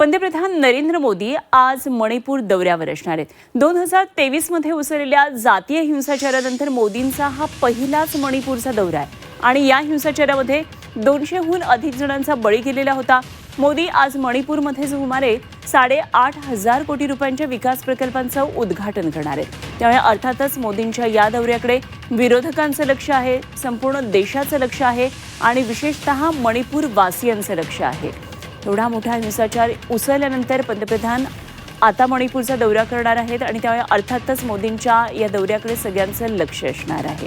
पंतप्रधान नरेंद्र मोदी आज मणिपूर दौऱ्यावर असणार आहेत. दोन हजार तेवीसमध्ये उसरलेल्या जातीय हिंसाचारानंतर मोदींचा हा पहिलाच मणिपूरचा दौरा आहे. आणि या हिंसाचारामध्ये दोनशेहून अधिक जणांचा बळी गेलेला होता. मोदी आज मणिपूरमध्ये सुमारे साडेआठ हजार कोटी रुपयांच्या विकास प्रकल्पांचं उद्घाटन करणार आहेत. त्यामुळे अर्थातच मोदींच्या या दौऱ्याकडे विरोधकांचं लक्ष आहे संपूर्ण देशाचं लक्ष आहे आणि विशेषतः मणिपूर वासियांचं लक्ष आहे. एवढा मोठा हिंसाचार उसळल्यानंतर पंतप्रधान आता मणिपूरचा दौरा करणार आहेत आणि त्यामुळे अर्थातच मोदींच्या या दौऱ्याकडे सगळ्यांचं लक्ष असणार आहे.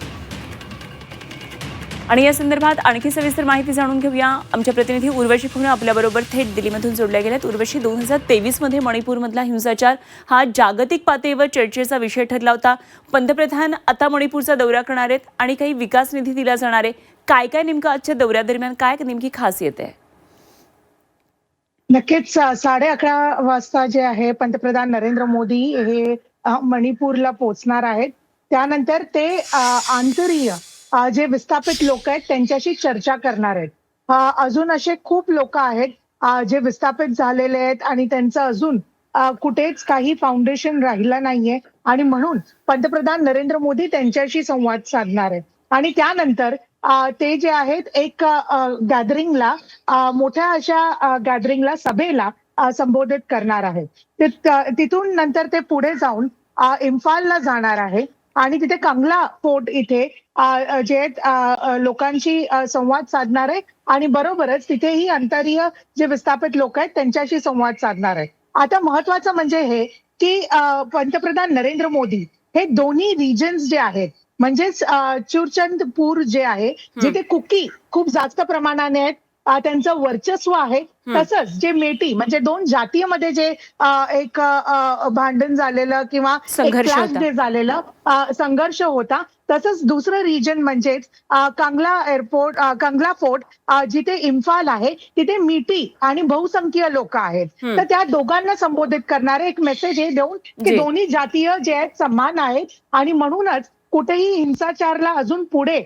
आणि या संदर्भात आणखी सविस्तर माहिती जाणून घेऊया. आमच्या प्रतिनिधी उर्वशी खुणे आपल्याबरोबर थेट दिल्लीमधून जोडल्या गेल्यात. उर्वशी दोन हजार तेवीसमध्ये मणिपूरमधला हिंसाचार हा जागतिक पातळीवर चर्चेचा विषय ठरला होता. पंतप्रधान आता मणिपूरचा दौरा करणार आहेत आणि काही विकास निधी दिला जाणार आहे. काय काय नेमकं आजच्या दौऱ्यादरम्यान काय नेमकी खासियत आहे? नक्कीच साडे अकरा वाजता जे आहे पंतप्रधान नरेंद्र मोदी हे मणिपूरला पोहोचणार आहेत. त्यानंतर ते आंतरीय जे विस्थापित लोक आहेत त्यांच्याशी चर्चा करणार आहेत. अजून असे खूप लोक आहेत जे विस्थापित झालेले आहेत आणि त्यांचं अजून कुठेच काही फाउंडेशन राहिलं नाहीये. आणि म्हणून पंतप्रधान नरेंद्र मोदी त्यांच्याशी संवाद साधणार आहेत. आणि त्यानंतर ते जे आहेत एक गॅदरिंगला मोठ्या अशा गॅदरिंगला सभेला संबोधित करणार आहेत तिथून नंतर ते पुढे जाऊन इम्फालला जाणार आहे. आणि तिथे कंगला फोर्ट इथे जे लोकांशी संवाद साधणार आहे. आणि बरोबरच तिथेही अंतरीय जे विस्थापित लोक आहेत त्यांच्याशी संवाद साधणार आहे. आता महत्वाचं म्हणजे हे की पंतप्रधान नरेंद्र मोदी हे दोन्ही रिजन्स जे आहेत म्हणजेच चुरचंदपूर जे आहे जिथे कुकी खूप जास्त प्रमाणाने आहेत त्यांचं वर्चस्व आहे तसंच जे मेटी म्हणजे दोन जातीमध्ये जे एक भांडण झालेलं किंवा. जे झालेलं संघर्ष होता तसंच दुसरं रिजन म्हणजेच कंगला एअरपोर्ट कंगला फोर्ट जिथे इम्फाल आहे तिथे मिटी आणि बहुसंख्य लोक आहेत. तर त्या दोघांना संबोधित करणारे एक मेसेज हे देऊन की. दोन्ही जातीय जे आहेत समान आहेत आणि म्हणूनच कुठेही हिंसाचारला अजून पुढे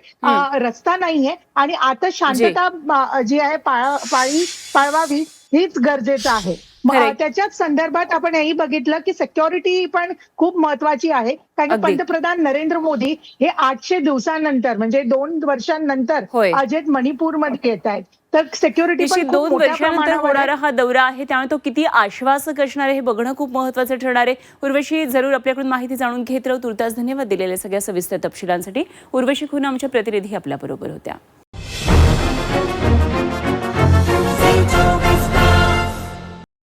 रस्ता नाहीये. आणि आता शांतता जी आहे पाळा- पाळी पाळवावी हीच गरजेचं आहे. त्याच्याच संदर्भात आपण हेही बघितलं की सिक्युरिटी पण खूप महत्वाची आहे. कारण. पंतप्रधान नरेंद्र मोदी हे आठशे दिवसानंतर म्हणजे दोन वर्षांनंतर. अजेत मणिपूरमध्ये येत आहेत. तर सिक्युरिटी निश्चित पण खूप दोन वर्षानंतर. होणारा हा दौरा आहे त्यामुळे तो किती आश्वासक असणार आहे हे बघणं खूप महत्वाचं ठरणार आहे. उर्वशी जरूर आपल्याकडून माहिती जाणून घेत राहू. तुर्तास धन्यवाद दिलेल्या सगळ्या सविस्तर तपशिलांसाठी. उर्वशी खुना आमच्या प्रतिनिधी आपल्याबरोबर होत्या.